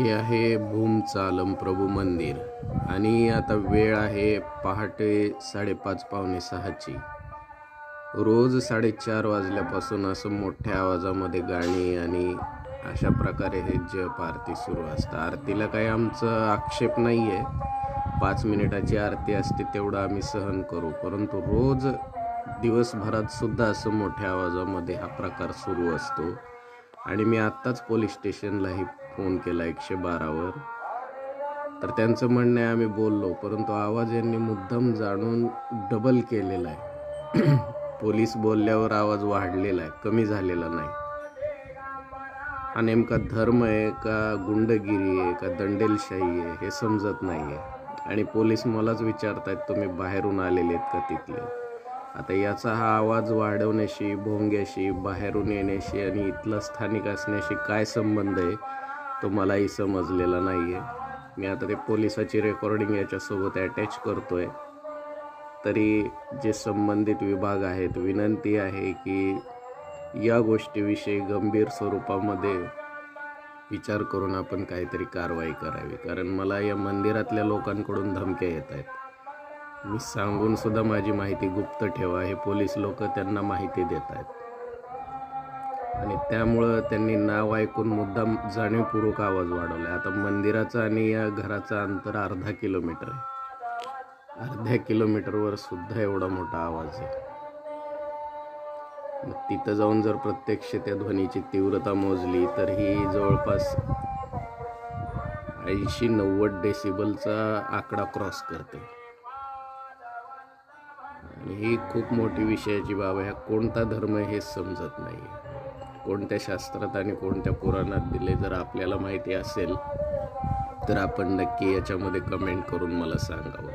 हे आहे भूमचालम प्रभू मंदिर. आणि आता वेळ आहे पहाटे साडेपाच पावणे सहाची. रोज साडेचार वाजल्यापासून असं मोठ्या आवाजामध्ये गाणी आणि अशा प्रकारे हे जप आरती सुरू असतं. आरतीला काही आमचं आक्षेप नाही आहे पाच मिनिटाची आरती असते तेवढं आम्ही सहन करू. परंतु रोज दिवसभरात सुद्धा असं मोठ्या आवाजामध्ये हा प्रकार सुरू असतो. आणि मी आत्ताच पोलीस स्टेशनलाही फोन केला एकशे बारावर. तर त्यांचं म्हणणं आहे आम्ही बोललो परंतु आवाज यांनी मुद्दाम जाणून डबल केलेला आहे. पोलीस बोलल्यावर आवाज वाढलेला आहे कमी झालेला नाही. हा नेमका धर्म आहे का गुंडगिरी आहे का दंडेलशाही आहे हे समजत नाही आहे आणि पोलीस मलाच विचारतायत तुम्ही बाहेरून आलेले आहेत का तिथले? आता याचा हा आवाज वाढवण्याशी भोंग्याशी बाहेरून येण्याशी आणि इथलं स्थानिक असण्याशी काय संबंध आहे तो मलाही समजलेला नाही आहे मी आता ते पोलिसाची रेकॉर्डिंग याच्यासोबत अटॅच आहे तरी जे संबंधित विभाग आहेत विनंती आहे की या गोष्टीविषयी गंभीर स्वरूपामध्ये विचार करून आपण काहीतरी कारवाई करावी. कारण मला या मंदिरातल्या लोकांकडून धमक्या येत आहेत. मी सांगूनसुद्धा माझी माहिती गुप्त ठेवा हे पोलीस लोक त्यांना माहिती देत आहेत. आणि त्यामुळं त्यांनी नाव ऐकून मुद्दाम जाणीवपूर्वक आवाज वाढवला आता मंदिराचं आणि या घराचं अंतर अर्धा किलोमीटर आहे. अर्ध्या किलोमीटरवर सुद्धा एवढा मोठा आवाज आहे. मग तिथं जाऊन जर प्रत्यक्ष त्या ध्वनीची तीव्रता मोजली तर ही जवळपास ऐंशी नव्वद डेसिबलचा आकडा क्रॉस करते. आणि ही खूप मोठी विषयाची बाब आहे. कोणता धर्म हे समजत नाही कोणत्या शास्त्रात आणि कोणत्या पुराणात दिले जर आपल्याला माहिती असेल तर आपण नक्की याच्यामध्ये कमेंट करून मला सांगावं.